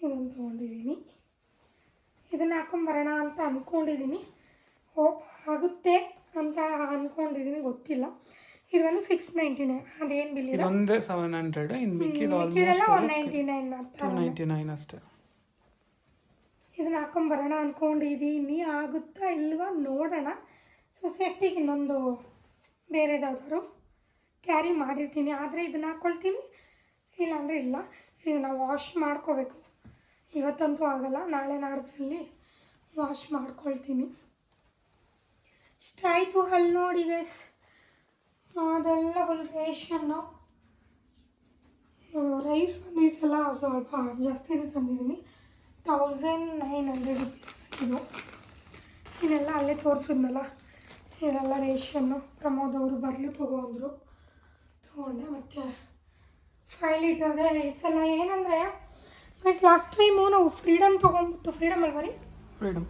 ಇದನ್ನು ತೊಗೊಂಡಿದ್ದೀನಿ. ಇದನ್ನು ಹಾಕೊಂಬರೋಣ ಅಂತ ಅಂದ್ಕೊಂಡಿದ್ದೀನಿ ಹೋಪ್ ಆಗುತ್ತೆ ಅಂತ ಅಂದ್ಕೊಂಡಿದ್ದೀನಿ ಗೊತ್ತಿಲ್ಲ. ಇದು ಒಂದು ಸಿಕ್ಸ್ ನೈಂಟಿ ನೈನ್ ಅದೇನು ಬಿಲ್ ಇದೆ? ಇದೊಂದೇ ಸೆವೆನ್ ಹಂಡ್ರೆಡ್ ಇನ್ನು ಮಿಕ್ಕಿದ ಮಿಕ್ಕಿದೆಲ್ಲ ಒನ್ ನೈಂಟಿ ನೈನ್ ಹತ್ರ ನೈಂಟಿ ನೈನ್ ಅಷ್ಟೇ. ಇದನ್ನ ಹಾಕೊಂಬರೋಣ ಅಂದ್ಕೊಂಡಿದ್ದೀನಿ ಆಗುತ್ತಾ ಇಲ್ವಾ ನೋಡೋಣ. ಸೊ ಸೇಫ್ಟಿಗೆ ಇನ್ನೊಂದು ಬೇರೆದಾದ್ರು ಕ್ಯಾರಿ ಮಾಡಿರ್ತೀನಿ. ಆದರೆ ಇದನ್ನ ಹಾಕ್ಕೊಳ್ತೀನಿ ಇಲ್ಲಾಂದರೆ ಇಲ್ಲ. ಇದನ್ನು ವಾಶ್ ಮಾಡ್ಕೋಬೇಕು. ಇವತ್ತಂತೂ ಆಗಲ್ಲ. ನಾಳೆ ನಾಡ್ದ್ರಲ್ಲಿ ವಾಶ್ ಮಾಡ್ಕೊಳ್ತೀನಿ. ಇಷ್ಟಾಯಿತು ಅಲ್ಲಿ ನೋಡಿ ಗೈಸ್ ಅದೆಲ್ಲ ಫುಲ್ ರೇಷನ್ನು ರೈಸ್ ಒಂದು ಈ ಸಲ ಸ್ವಲ್ಪ ಜಾಸ್ತಿ ತಂದಿದ್ದೀನಿ. ತೌಸಂಡ್ ನೈನ್ ಹಂಡ್ರೆಡ್ ರುಪೀಸ್ ಇದು. ಇದೆಲ್ಲ ಅಲ್ಲೇ ತೋರಿಸಿದ್ನಲ್ಲ ಇದೆಲ್ಲ ರೇಷನ್ನು ಪ್ರಮೋದ್ ಅವರು ಬರಲು ತೊಗೊಂಡ್ರು. ತೊಗೊಂಡೆ ಮತ್ತು ಫೈವ್ ಲೀಟರ್ದೆ ಈ ಸಲ ಏನಂದರೆ ಲಾಸ್ಟ್ ಟೈಮು ನಾವು ಫ್ರೀಡಮ್ ತೊಗೊಂಡ್ಬಿಟ್ಟು ಫ್ರೀಡಮ್ ಅಲ್ವಾ ರೀ? ಫ್ರೀಡಮ್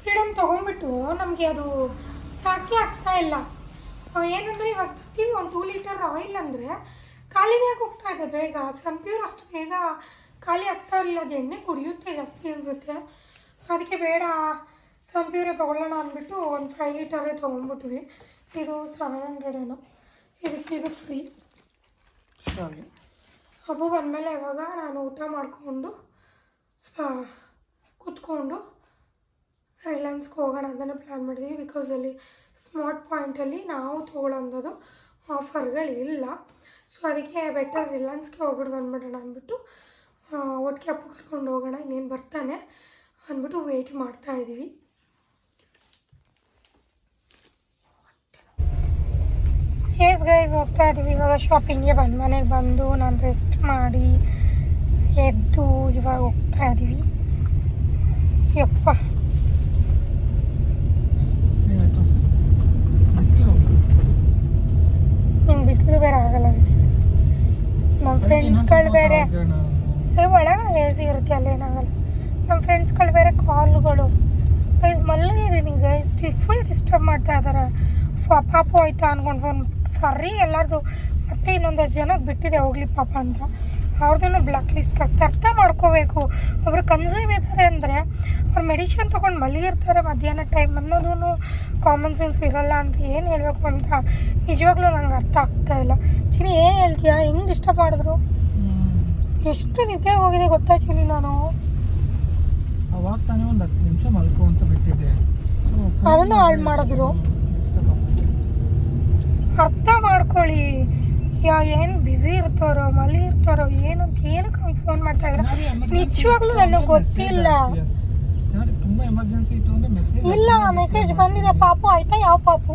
ಫ್ರೀಡಮ್ ತೊಗೊಂಡ್ಬಿಟ್ಟು ನಮಗೆ ಅದು ಸಾಕೆ ಆಗ್ತಾ ಇಲ್ಲ. ಏನಂದರೆ ಇವಾಗ ತರ್ತೀವಿ ಒಂದು ಟೂ ಲೀಟರ್ ಆಯಿಲ್ ಅಂದರೆ ಖಾಲಿನೇ ಹೋಗ್ತಾ ಇದೆ ಬೇಗ. ಸಂಪ್ಯೂರ್ ಅಷ್ಟು ಬೇಗ ಖಾಲಿ ಆಗ್ತಾ ಇರಲಿಲ್ಲ. ಅದು ಎಣ್ಣೆ ಕುಡಿಯುತ್ತೆ ಜಾಸ್ತಿ ಅನಿಸುತ್ತೆ. ಅದಕ್ಕೆ ಬೇಡ. ಸನ್ಪ್ಯೂರೇ ತೊಗೊಳ್ಳೋಣ ಅಂದ್ಬಿಟ್ಟು ಒಂದು ಫೈವ್ ಲೀಟರೇ ತೊಗೊಂಡ್ಬಿಟ್ವಿ. ಇದು ಸೆವೆನ್ ಹಂಡ್ರೆಡ್ ಏನೋ. ಇದಕ್ಕೆ ಇದು ಫ್ರೀ ಹಬ್ಬ ಬಂದಮೇಲೆ ಇವಾಗ ನಾನು ಊಟ ಮಾಡಿಕೊಂಡು ಸ್ಪ ಕೂತ್ಕೊಂಡು ರಿಲಯನ್ಸ್ಗೆ ಹೋಗೋಣ ಅಂತಲೇ ಪ್ಲ್ಯಾನ್ ಮಾಡಿದ್ವಿ ಬಿಕಾಸ್ ಅಲ್ಲಿ ಸ್ಮಾರ್ಟ್ ಪಾಯಿಂಟಲ್ಲಿ ನಾವು ತೊಗೊಳ್ಳೋಂಥದ್ದು ಆಫರ್ಗಳಿಲ್ಲ ಸೊ ಅದಕ್ಕೆ ಬೆಟರ್ ರಿಲಯನ್ಸ್ಗೆ ಹೋಗ್ಬಿಟ್ಟು ಬಂದ್ಬಿಡೋಣ ಅಂದ್ಬಿಟ್ಟು ಒಟ್ಟಿಗೆ ಅಪ್ಪು ಕರ್ಕೊಂಡು ಹೋಗೋಣ, ಇನ್ನೇನು ಬರ್ತಾನೆ ಅಂದ್ಬಿಟ್ಟು ವೆಯ್ಟ್ ಮಾಡ್ತಾ ಇದ್ದೀವಿ ಎಸ್ ಗೈಸ್ ಹೋಗ್ತಾ ಇದ್ದೀವಿ ಇವಾಗ ಶಾಪಿಂಗ್ಗೆ ಬಂದು, ಮನೆಗೆ ಬಂದು ನಾನು ರೆಸ್ಟ್ ಮಾಡಿ ಎದ್ದು ಇವಾಗ ಹೋಗ್ತಾ ಇದ್ದೀವಿ ಯಪ್ಪ ಏನಾಯ್ತು ಬಿಸಿಲು ನಿಂಗೆ ಬಿಸಿಲು ಬೇರೆ ಆಗಲ್ಲ ಮಿಸ್ ನಮ್ಮ ಫ್ರೆಂಡ್ಸ್ಗಳು ಬೇರೆ ಏ ಒಳಗಡೆ ಎ ಸಿ ಇರುತ್ತೆ ಅಲ್ಲೇನಾಗಲ್ಲ ನಮ್ಮ ಫ್ರೆಂಡ್ಸ್ಗಳು ಬೇರೆ ಕಾಲ್ಗಳು. ಗೈಸ್ ಮಲ್ಲಿದ್ದೀನಿ ಗೈಸ್ ಫುಲ್ ಡಿಸ್ಟರ್ಬ್ ಮಾಡ್ತಾ ಇದ್ದಾರೆ ಫ ಪಾಪು ಆಯ್ತಾ ಅನ್ಕೊಂಡು ಫೋನ್ ಸರಿ ಎಲ್ಲರದು ಮತ್ತೆ ಇನ್ನೊಂದಷ್ಟು ಜನಕ್ಕೆ ಬಿಟ್ಟಿದೆ ಹೋಗ್ಲಿ ಪಾಪ ಅಂತ. ಅವ್ರದ್ದನ್ನು ಬ್ಲಾಕ್ ಲಿಸ್ಟ್ ಹಾಕ್ತಾ ಅರ್ಥ ಮಾಡ್ಕೋಬೇಕು. ಒಬ್ರು ಕನ್ಸ್ಯೂಮ್ ಇದ್ದಾರೆ ಅಂದರೆ ಅವ್ರು ಮೆಡಿಷನ್ ತೊಗೊಂಡು ಮಲಗಿರ್ತಾರೆ ಮಧ್ಯಾಹ್ನ ಟೈಮ್ ಅನ್ನೋದೂ ಕಾಮನ್ ಸೆನ್ಸ್ ಇರೋಲ್ಲ ಅಂತ ಏನು ಹೇಳಬೇಕು ಅಂತ ನಿಜವಾಗ್ಲೂ ನಂಗೆ ಅರ್ಥ ಆಗ್ತಾ ಇಲ್ಲ. ಚಿನಿ ಏನು ಹೇಳ್ತೀಯಾ? ಹೆಂಗೆ ಡಿಸ್ಟರ್ಬ್ ಮಾಡಿದ್ರು ಎಷ್ಟು ನಿದ್ದೆ ಹೋಗಿದೆ ಗೊತ್ತಾ ಚಿನಿ ನಾನು? ಅವಾಗ ತಾನೇ ಒಂದು ಹತ್ತು ನಿಮಿಷ ಮಲ್ಕೋ ಅಂತ ಬಿಟ್ಟಿದ್ದೆ. ಅದನ್ನು ಹಾಳು ಮಾಡಿದ್ರು. ಅರ್ಥ ಮಾಡ್ಕೊಳ್ಳಿ. ಯಾ ಏನು ಬ್ಯುಸಿ ಇರ್ತಾರೋ ಮಲಿ ಇರ್ತಾರೋ ಏನು ಅಂತ ಏನಕ್ಕೆ ಹಂಗೆ ಫೋನ್ ಮಾಡ್ತಾ emergency ನಿಜವಾಗ್ಲೂ ನನಗೆ ಗೊತ್ತಿಲ್ಲ. ಇಲ್ಲ ಮೆಸೇಜ್ ಬಂದಿದೆ. ಪಾಪು ಆಯ್ತಾ? ಯಾವ ಪಾಪು?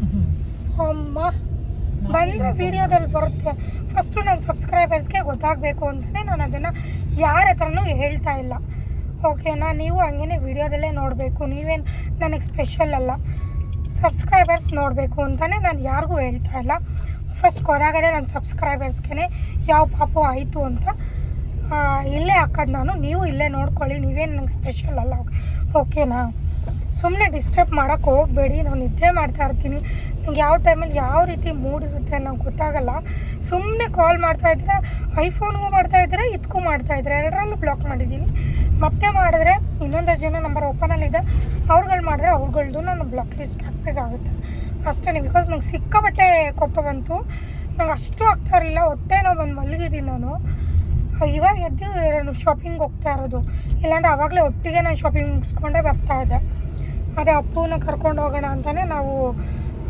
ಅಮ್ಮ ಬಂದರೆ ವಿಡಿಯೋದಲ್ಲಿ ಬರುತ್ತೆ. ಫಸ್ಟು ನನ್ನ ಸಬ್ಸ್ಕ್ರೈಬರ್ಸ್ಗೆ ಗೊತ್ತಾಗಬೇಕು ಅಂತಲೇ ನಾನು ಅದನ್ನು ಯಾರ ಹತ್ರನೂ ಹೇಳ್ತಾ ಇಲ್ಲ. ಓಕೆನಾ ನೀವು ಹಂಗೇನೆ ವಿಡಿಯೋದಲ್ಲೇ ನೋಡಬೇಕು. ನೀವೇನು ನನಗೆ ಸ್ಪೆಷಲ್ ಅಲ್ಲ. ಸಬ್ಸ್ಕ್ರೈಬರ್ಸ್ ನೋಡಬೇಕು ಅಂತಲೇ ನಾನು ಯಾರಿಗೂ ಹೇಳ್ತಾ ಇಲ್ಲ. ಫಸ್ಟ್ ಕೊನೆಗಡೆ ನನ್ನ ಸಬ್ಸ್ಕ್ರೈಬರ್ಸ್ಗೆ ಯಾವ ಪಾಪು ಆಯಿತು ಅಂತ ಇಲ್ಲೇ ಹಾಕೋದು ನಾನು. ನೀವು ಇಲ್ಲೇ ನೋಡ್ಕೊಳ್ಳಿ. ನೀವೇನು ನಂಗೆ ಸ್ಪೆಷಲ್ ಅಲ್ಲ. ಓಕೆನಾ ಸುಮ್ಮನೆ ಡಿಸ್ಟರ್ಬ್ ಮಾಡೋಕ್ಕೆ ಹೋಗಬೇಡಿ. ನಾನು ನಿದ್ದೆ ಮಾಡ್ತಾ ಇರ್ತೀನಿ. ನಂಗೆ ಯಾವ ಟೈಮಲ್ಲಿ ಯಾವ ರೀತಿ ಮೂಡ್ ಇರುತ್ತೆ ನಂಗೆ ಗೊತ್ತಾಗಲ್ಲ. ಸುಮ್ಮನೆ ಕಾಲ್ ಮಾಡ್ತಾ ಇದ್ರೆ ಐಫೋನ್ಗೂ ಮಾಡ್ತಾ ಇದ್ರೆ ಇದಕ್ಕೂ ಮಾಡ್ತಾ ಇದ್ರೆ. ಎರಡರಲ್ಲೂ ಬ್ಲಾಕ್ ಮಾಡಿದ್ದೀನಿ. ಮತ್ತೆ ಮಾಡಿದ್ರೆ ಇನ್ನೊಂದಷ್ಟು ಜನ ನಂಬರ್ ಓಪನಲ್ಲಿದೆ ಅವ್ರುಗಳು ಮಾಡಿದ್ರೆ ಅವ್ರುಗಳ್ದು ನಾನು ಬ್ಲಾಕ್ ಲಿಸ್ಟ್ ಹಾಕಬೇಕಾಗುತ್ತೆ. ಅಷ್ಟೇ ಬಿಕಾಸ್ ನಂಗೆ ಸಿಕ್ಕಾಪಟ್ಟೆ ಕೊಪ್ಪ ಬಂತು. ನಂಗೆ ಅಷ್ಟು ಆಗ್ತಾ ಇರಲಿಲ್ಲ, ಹೊಟ್ಟೆ ನಾವು ಬಂದು ಮಲಗಿದ್ದೀನಿ ನಾನು. ಇವಾಗ ಎದ್ದು ನಾನು ಶಾಪಿಂಗ್ ಹೋಗ್ತಾ ಇರೋದು. ಇಲ್ಲಾಂದ್ರೆ ಆವಾಗಲೇ ಒಟ್ಟಿಗೆ ನಾನು ಶಾಪಿಂಗ್ ಮುಗಿಸ್ಕೊಂಡೇ ಬರ್ತಾ ಇದ್ದೆ. ಅದೇ ಅಪ್ಪುನ ಕರ್ಕೊಂಡು ಹೋಗೋಣ ಅಂತಲೇ ನಾವು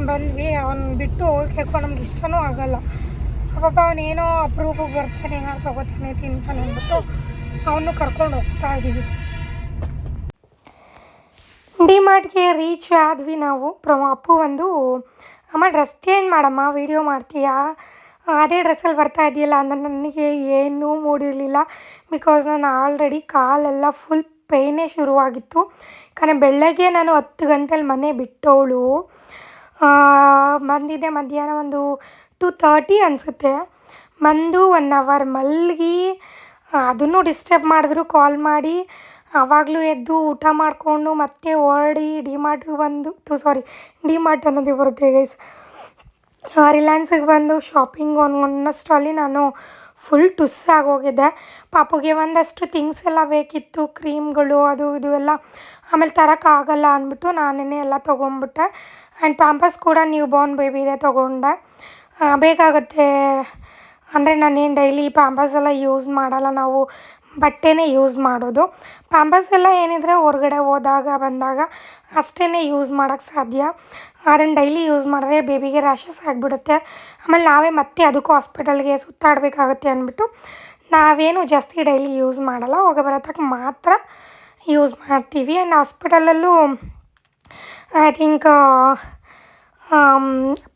ಬಂದ್ವಿ. ಅವನು ಬಿಟ್ಟು ಹೋಗ್ಬೇಕು, ನಮ್ಗೆ ಇಷ್ಟನೂ ಆಗಲ್ಲ. ಪಾಪ ಅವನೇನೋ ಅಪರೂಪಕ್ಕೆ ಬರ್ತಾನೆ, ಏನಾದ್ರು ತಗೋತಾನೆ, ತಿಂತಾನೆ ಅಂದ್ಬಿಟ್ಟು ಅವನು ಕರ್ಕೊಂಡು ಹೋಗ್ತಾ ಇದ್ದೀವಿ. ಡಿಮಾರ್ಟ್ಗೆ ರೀಚ್ ಆದ್ವಿ ನಾವು. ಪ್ರ ಅಪ್ಪು ಒಂದು, ಅಮ್ಮ ಡ್ರೆಸ್ ಚೇಂಜ್ ಮಾಡಮ್ಮ ವೀಡಿಯೋ ಮಾಡ್ತೀಯಾ? ಅದೇ ಡ್ರೆಸ್ಸಲ್ಲಿ ಬರ್ತಾ ಇದೆಯಲ್ಲ ಅಂದರೆ ನನಗೆ ಏನೂ ಮೂಡಿರಲಿಲ್ಲ. ಬಿಕಾಸ್ ನಾನು ಆಲ್ರೆಡಿ ಕಾಲೆಲ್ಲ ಫುಲ್ ಪೇಯ್ನೇ ಶುರುವಾಗಿತ್ತು. ಯಾಕಂದರೆ ಬೆಳಗ್ಗೆ ನಾನು ಹತ್ತು ಗಂಟೆಲಿ ಮನೆ ಬಿಟ್ಟವಳು ಬಂದಿದ್ದೆ ಮಧ್ಯಾಹ್ನ ಒಂದು ಟು ತರ್ಟಿ ಅನಿಸುತ್ತೆ. ಬಂದು ಒನ್ ಅವರ್ ಮಲ್ಗಿ, ಅದನ್ನು ಡಿಸ್ಟರ್ಬ್ ಮಾಡಿದ್ರು ಕಾಲ್ ಮಾಡಿ ಆವಾಗಲೂ ಎದ್ದು ಊಟ ಮಾಡಿಕೊಂಡು ಮತ್ತೆ ಹೊರಡಿ ಡಿಮಾರ್ಟ್ಗೆ ಬಂದು, ತು ಸಾರಿ ಡಿಮಾರ್ಟ್ ಅನ್ನೋದು ಬರುತ್ತೆ ಗೈಸ್ ರಿಲಯನ್ಸಿಗೆ ಬಂದು ಶಾಪಿಂಗ್ ಅನ್ನೋಷ್ಟರಲ್ಲಿ ನಾನು ಫುಲ್ ಟುಸ್ ಆಗೋಗಿದ್ದೆ ಪಾಪುಗೆ ಒಂದಷ್ಟು ಥಿಂಗ್ಸ್ ಎಲ್ಲ ಬೇಕಿತ್ತು, ಕ್ರೀಮ್ಗಳು, ಅದು, ಇದು ಎಲ್ಲ. ಆಮೇಲೆ ತರೋಕ್ಕಾಗಲ್ಲ ಅಂದ್ಬಿಟ್ಟು ನಾನೇ ಎಲ್ಲ ತೊಗೊಂಡ್ಬಿಟ್ಟೆ ಆ್ಯಂಡ್ ಪ್ಯಾಂಪರ್ಸ್ ಕೂಡ ನ್ಯೂ ಬಾರ್ನ್ ಬೇಬಿದೆ ತೊಗೊಂಡೆ. ಬೇಕಾಗುತ್ತೆ. ಅಂದರೆ ನಾನೇನು ಡೈಲಿ ಪ್ಯಾಂಪಸ್ ಎಲ್ಲ ಯೂಸ್ ಮಾಡಲ್ಲ ನಾವು. ಬಟ್ಟೆನೇ ಯೂಸ್ ಮಾಡೋದು. ಪ್ಯಾಂಪರ್ಸ್ ಎಲ್ಲ ಏನಿದ್ರೆ ಹೊರಗಡೆ ಹೋದಾಗ, ಬಂದಾಗ ಅಷ್ಟೇ ಯೂಸ್ ಮಾಡೋಕ್ಕೆ ಸಾಧ್ಯ. ಅದನ್ನು ಡೈಲಿ ಯೂಸ್ ಮಾಡಿದ್ರೆ ಬೇಬಿಗೆ ರ್ಯಾಷಸ್ ಆಗಿಬಿಡುತ್ತೆ. ಆಮೇಲೆ ನಾವೇ ಮತ್ತೆ ಅದಕ್ಕೂ ಹಾಸ್ಪಿಟಲ್ಗೆ ಸುತ್ತಾಡಬೇಕಾಗುತ್ತೆ ಅಂದ್ಬಿಟ್ಟು ನಾವೇನು ಜಾಸ್ತಿ ಡೈಲಿ ಯೂಸ್ ಮಾಡಲ್ಲ. ಹೋಗಿ ಬರೋತಕ್ಕೆ ಮಾತ್ರ ಯೂಸ್ ಮಾಡ್ತೀವಿ. ಆ್ಯಂಡ್ ಹಾಸ್ಪಿಟಲಲ್ಲೂ ಐ ಥಿಂಕ್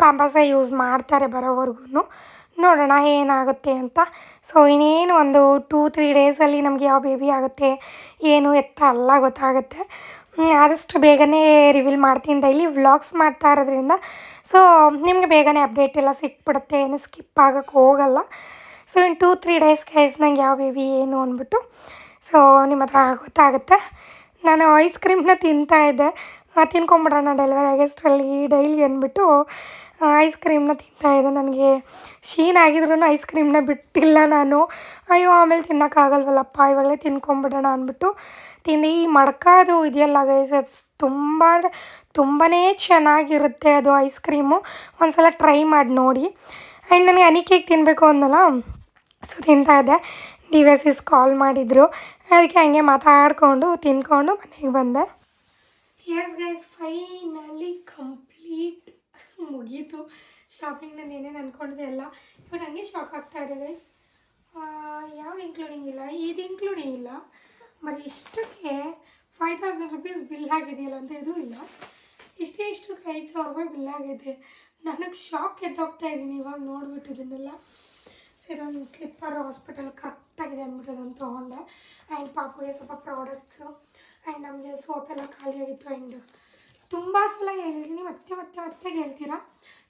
ಪ್ಯಾಂಪರ್ಸೇ ಯೂಸ್ ಮಾಡ್ತಾರೆ ಬರೋವರೆಗೂ ನೋಡೋಣ ಏನಾಗುತ್ತೆ ಅಂತ. ಸೊ ಇನ್ನೇನು ಒಂದು ಟೂ ತ್ರೀ ಡೇಸಲ್ಲಿ ನಮಗೆ ಯಾವ ಬೇಬಿ ಆಗುತ್ತೆ, ಏನು ಎತ್ತ ಅಲ್ಲ ಗೊತ್ತಾಗುತ್ತೆ. ಆದಷ್ಟು ಬೇಗನೆ ರಿವೀಲ್ ಮಾಡ್ತೀನಿ ಡೈಲಿ ವ್ಲಾಗ್ಸ್ ಮಾಡ್ತಾ ಇರೋದ್ರಿಂದ. ಸೊ ನಿಮಗೆ ಬೇಗನೆ ಅಪ್ಡೇಟ್ ಎಲ್ಲ ಸಿಕ್ಬಿಡುತ್ತೆ, ಏನು ಸ್ಕಿಪ್ ಆಗೋಕ್ಕೆ ಹೋಗಲ್ಲ. ಸೊ ಇನ್ನು ಟೂ ತ್ರೀ ಡೇಸ್ ಕೈಸ್ ನಂಗೆ ಯಾವ ಬೇಬಿ ಏನು ಅಂದ್ಬಿಟ್ಟು. ಸೊ ನಿಮ್ಮ ಹತ್ರ ಗೊತ್ತಾಗುತ್ತೆ. ನಾನು ಐಸ್ ಕ್ರೀಮ್ನ ತಿಂತಾ ಇದ್ದೆ. ತಿನ್ಕೊಂಬಿಡೋಣ ಡೆಲಿವರಿ ಆಗಸ್ಟ್ರಲ್ಲಿ ಡೈಲಿ ಅಂದ್ಬಿಟ್ಟು ಐಸ್ ಕ್ರೀಮ್ನ ತಿಂತಾ ಇದ್ದೆ. ನನಗೆ ಶೀನ್ ಆಗಿದ್ರು ಐಸ್ ಕ್ರೀಮ್ನ ಬಿಟ್ಟಿಲ್ಲ ನಾನು. ಅಯ್ಯೋ, ಆಮೇಲೆ ತಿನ್ನೋಕ್ಕಾಗಲ್ವಲ್ಲಪ್ಪ ಇವಾಗಲೇ ತಿನ್ಕೊಂಬಿಡೋಣ ಅಂದ್ಬಿಟ್ಟು ತಿಂದು. ಈ ಮಡ್ಕಾದು ಇದೆಯಲ್ಲ ಗೈಸ್ ಅದು ತುಂಬ ಅಂದರೆ ತುಂಬಾ ಚೆನ್ನಾಗಿರುತ್ತೆ ಅದು ಐಸ್ ಕ್ರೀಮು ಒಂದು ಸಲ ಟ್ರೈ ಮಾಡಿ ನೋಡಿ. ಆ್ಯಂಡ್ ನನಗೆ ಹನಿ ಕೇಕ್ ತಿನ್ನಬೇಕು ಅಂದಲ್ಲ ಸೊ ತಿಂತಾ ಇದ್ದೆ. ಡಿ ವಿ ಎಸ್ ಕಾಲ್ ಮಾಡಿದರು. ಅದಕ್ಕೆ ಹಂಗೆ ಮಾತಾಡಿಕೊಂಡು, ತಿನ್ಕೊಂಡು ಮನೆಗೆ ಬಂದೆ. ಎಸ್ ಗೈಸ್ ಫೈನಲಿ ಶಾಪಿಂಗ್ ನಾನು ಏನೇನು ಅಂದ್ಕೊಂಡಿದ್ದೆ ಎಲ್ಲ. ಇವಾಗ ನನಗೆ ಶಾಕ್ ಆಗ್ತಾ ಇದೆ ಗೈಸ್ ಯಾವ ಇನ್ಕ್ಲೂಡಿಂಗ್ ಇಲ್ಲ? ಇದು ಇನ್ಕ್ಲೂಡಿಂಗ್ ಇಲ್ಲ. మరి ಇಷ್ಟಕ್ಕೆ ಫೈವ್ ತೌಸಂಡ್ ರುಪೀಸ್ ಬಿಲ್ ಆಗಿದೆಯಲ್ಲ ಅಂತ ಇದು ಇಲ್ಲ. ಇಷ್ಟೇ ಇಷ್ಟಕ್ಕೆ ಐದು ಸಾವಿರ ರೂಪಾಯಿ ಬಿಲ್ ಆಗಿದೆ. ನನಗೆ ಶಾಕ್ ಎದ್ದೋಗ್ತಾ ಇದ್ದೀನಿ ಇವಾಗ ನೋಡ್ಬಿಟ್ಟು ಇದನ್ನೆಲ್ಲ. ಸೊ ಇದೊಂದು ಸ್ಲಿಪ್ಪರ್ ಹಾಸ್ಪಿಟಲ್ ಕರೆಕ್ಟಾಗಿದೆ ಅಂದ್ಬಿಟ್ಟು ಅದನ್ನು ತೊಗೊಂಡೆ. ಆ್ಯಂಡ್ ಪಾಪುಗೆ ಸ್ವಲ್ಪ ಪ್ರಾಡಕ್ಟ್ಸು ಆ್ಯಂಡ್ ನಮಗೆ ಸೋಪ್ ಎಲ್ಲ ಖಾಲಿಯಾಗಿತ್ತು ಆ್ಯಂಡ್ ತುಂಬ ಸಲ ಹೇಳಿದ್ದೀನಿ ಮತ್ತೆ ಮತ್ತೆ ಮತ್ತೆ ಹೇಳ್ತೀರಾ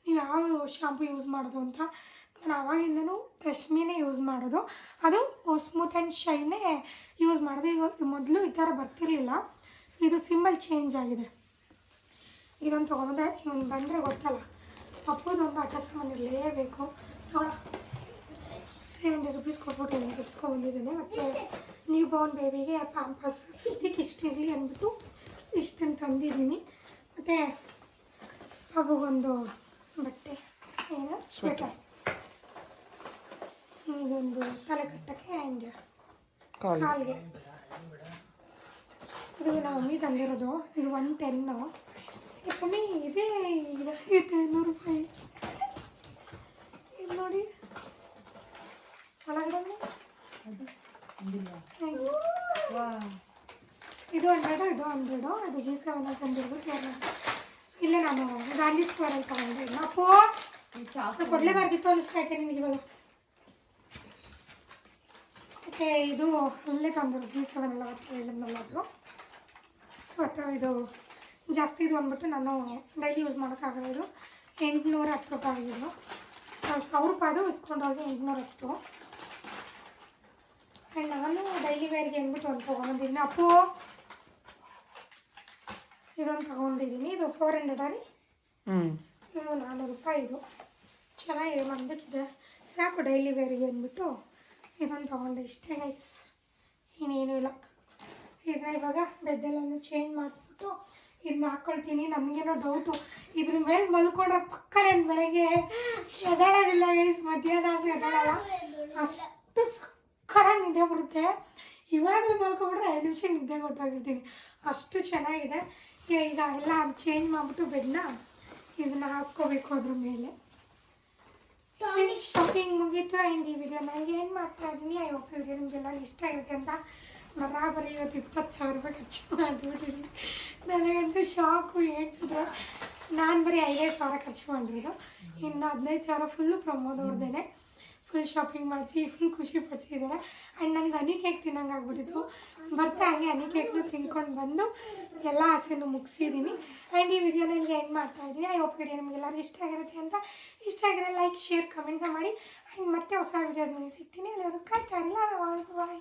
ನೀವು ಯಾವ ಶ್ಯಾಂಪು ಯೂಸ್ ಮಾಡೋದು ಅಂತ ನಾನು ಆವಾಗಿಂದನೂ ಟ್ರೆಶ್ಮಿನೇ ಯೂಸ್ ಮಾಡೋದು. ಅದು ಸ್ಮೂತ್ ಆ್ಯಂಡ್ ಶೈನೇ ಯೂಸ್ ಮಾಡೋದು. ಇವಾಗ ಮೊದಲು ಈ ಥರ ಬರ್ತಿರ್ಲಿಲ್ಲ. ಇದು ಸಿಂಬಲ್ ಚೇಂಜ್ ಆಗಿದೆ. ಇದೊಂದು ತೊಗೊಂಡ್ರೆ ಇವನು ಬಂದರೆ ಗೊತ್ತಲ್ಲ. ಅಪ್ಪದೊಂದು ಆಟ ಸಾಮಾನು ಇರಲೇಬೇಕು. ತೊಗೊಳ ತ್ರೀ ಹಂಡ್ರೆಡ್ ರುಪೀಸ್ ಕೊಟ್ಬಿಟ್ಟು ಇದನ್ನು ತೆಗೆಸ್ಕೊಂಬಂದಿದ್ದೇನೆ ಮತ್ತು ನ್ಯೂ ಬಾರ್ನ್ ಬೇಬಿಗೆ ಪ್ಯಾಂಪರ್ಸ್ ಸದ್ಯಕ್ಕೆ ಇಷ್ಟಿರಲಿ ಅಂದ್ಬಿಟ್ಟು ಇಷ್ಟನ್ನು ತಂದಿದ್ದೀನಿ. ಮತ್ತು ಮಗುಗೊಂದು ಬಟ್ಟೆ ಏನು? ಸ್ವೆಟರ್ ಇದೊಂದು ತಲೆ ಕಟ್ಟಕ್ಕೆ ಆ್ಯಂಡ್ ಕಾಲಿಗೆ. ಇದು ನಮ್ಮ ಮಮ್ಮಿ ತಂದಿರೋದು. ಇದು ಒನ್ ಟೆನ್ನು ಮಮ್ಮಿ ಇದೇ ಇದಾಗಿದೆ ನೂರು ರೂಪಾಯಿ. ಇದು ನೋಡಿ. ಒಳಗಡೆ ಇದು ಹಂಡ್ರೆಡು ಇದು ಹಂಡ್ರೆಡು ಅದು ಜಿ ಸೆವೆನ್ ತಂದಿರೋದು ಕೇರಳ ಸೊ ಇಲ್ಲೇ ನಾನು ಗಾಂಧಿ ಸ್ಕ್ವೇರಲ್ಲಿ ತಗೊಂಡೆ. ಅಪ್ಪೋ ಅದು ಕೊಡಲೇಬಾರ್ದಿತ್ತು ಅನಿಸ್ತಾ ಐತೆ ನಿಮಗೆ ಇವಾಗ. ಓಕೆ ಇದು ಅಲ್ಲೇ ತಂದರು ಜಿ ಸೆವೆನ್ ನಲವತ್ತು ಹೇಳಿದ್ನಲ್ಲ ಅದು. ಸ್ವೆಟರ್ ಇದು ಜಾಸ್ತಿ ಇದು ಅಂದ್ಬಿಟ್ಟು ನಾನು ಡೈಲಿ ಯೂಸ್ ಮಾಡೋಕ್ಕಾಗಲ್ಲ ಇದು. ಎಂಟುನೂರ ಹತ್ತು ರೂಪಾಯಿ ಆಗಿದ್ದು ಸಾವಿರ ರೂಪಾಯಿದು ಇಸ್ಕೊಂಡು ಹೋಗಿ ಎಂಟುನೂರ ಹತ್ತು. ಆ್ಯಂಡ್ ನಾನು ಡೈಲಿ ವೇರ್ಗೆ ಅಂದ್ಬಿಟ್ಟು ಒಂದು ತೊಗೊಂಡಿದ್ದೀನಿ ಅಪ್ಪು ಇದೊಂದು ತಗೊಂಡಿದ್ದೀನಿ. ಇದು ಫೋರ್ ಹಂಡ್ರೆಡ್ ರೀ ಹ್ಞೂ ಇದು ನಾನ್ನೂರು ರೂಪಾಯಿ ಇದು. ಚೆನ್ನಾಗಿದೆ ಮಂದಕ್ಕಿದೆ. ಸಾಕು ಡೈಲಿ ವೇರಿಗೆ ಅಂದ್ಬಿಟ್ಟು ಇದೊಂದು ತೊಗೊಂಡೆ. ಇಷ್ಟೇ ಗೈಸ್ ಇನ್ನೇನೂ ಇಲ್ಲ. ಇದನ್ನ ಇವಾಗ ಬೆಡ್ಡೆಲ್ಲ ಚೇಂಜ್ ಮಾಡಿಸ್ಬಿಟ್ಟು ಇದನ್ನ ಹಾಕ್ಕೊಳ್ತೀನಿ ನಮಗೇನೋ ಡೌಟು ಇದ್ರ ಮೇಲೆ ಮಲ್ಕೊಂಡ್ರೆ ಪಕ್ಕ ನಾನು ಬೆಳಗ್ಗೆ ಎದಾಳೋದಿಲ್ಲ ಗೈಸ್ ಮಧ್ಯಾಹ್ನ ಆದರೆ ಎದಾಳಲ್ಲ ಅಷ್ಟು ಸಕ್ಕರಾಗಿ ನಿದ್ದೆ ಬಿಡುತ್ತೆ ಇವಾಗಲೂ ಮಲ್ಕೊಂಡ್ರೆ ಎರಡು ನಿಮಿಷ ನಿದ್ದೆ ಕೊಟ್ಟಾಗಿರ್ತೀನಿ ಅಷ್ಟು ಚೆನ್ನಾಗಿದೆ. ಈಗ ಎಲ್ಲ ಚೇಂಜ್ ಮಾಡಿಬಿಟ್ಟು ಬೆಡ್ನ ಇದನ್ನ ಹಾಸ್ಕೋಬೇಕು ಅದ್ರ ಮೇಲೆ. ಶಾಪಿಂಗ್ ಮುಗೀತು ಆ್ಯಂಡ್ ಈ ವಿಡಿಯೋ ನನಗೆ ಏನು ಮಾಡ್ತಾ ಇದ್ದೀನಿ ಐ ಹೋಪ್ ವಿಡಿಯೋ ನಿಮಗೆಲ್ಲ ಇಷ್ಟ ಆಗಿದೆ ಅಂತ ಬರಾಬರಿ ಇವತ್ತು ಇಪ್ಪತ್ತು ಸಾವಿರ ರೂಪಾಯಿ ಖರ್ಚು ಮಾಡಿಬಿಟ್ಟಿದ್ದೀನಿ. ನನಗಂತೂ ಶಾಕು ಹೇಳ್ಸಿದ್ರೆ ನಾನು ಬರೀ ಐದೈದು ಸಾವಿರ ಖರ್ಚು ಮಾಡಿರೋದು. ಇನ್ನು ಹದಿನೈದು ಸಾವಿರ ಫುಲ್ಲು ಪ್ರಮೋದವ್ರದ್ದೇನೆ ಫುಲ್ ಶಾಪಿಂಗ್ ಮಾಡಿಸಿ ಫುಲ್ ಖುಷಿ ಪಡಿಸಿದ್ದಾರೆ ಆ್ಯಂಡ್ ನನಗೆ ಹನಿ ಕೇಕ್ ತಿನ್ನಂಗೆ ಆಗ್ಬಿಟ್ಟಿತ್ತು ಬರ್ತಾ ಹಂಗೆ ಹನಿ ಕೇಕ್ನು ತಿನ್ಕೊಂಡು ಬಂದು ಎಲ್ಲ ಆಸೆನೂ ಮುಗಿಸಿದ್ದೀನಿ ಆ್ಯಂಡ್ ಈ ವಿಡಿಯೋ ನನಗೆ ಎಂಡ್ ಮಾಡ್ತಾ ಇದ್ದೀನಿ. ಐ ಹೋಪ್ ವಿಡಿಯೋ ನಿಮಗೆಲ್ಲರೂ ಇಷ್ಟ ಆಗಿರುತ್ತೆ ಅಂತ. ಇಷ್ಟ ಆಗಿರೋ ಲೈಕ್ ಶೇರ್ ಕಮೆಂಟ್ನ ಮಾಡಿ. ಆ್ಯಂಡ್ ಮತ್ತೆ ಹೊಸ ವಿಡಿಯೋದ ಸಿಗ್ತೀನಿ. ಎಲ್ಲರೂ ಕಾಯ್ತಾ ಇಲ್ಲ ಬಾಯ್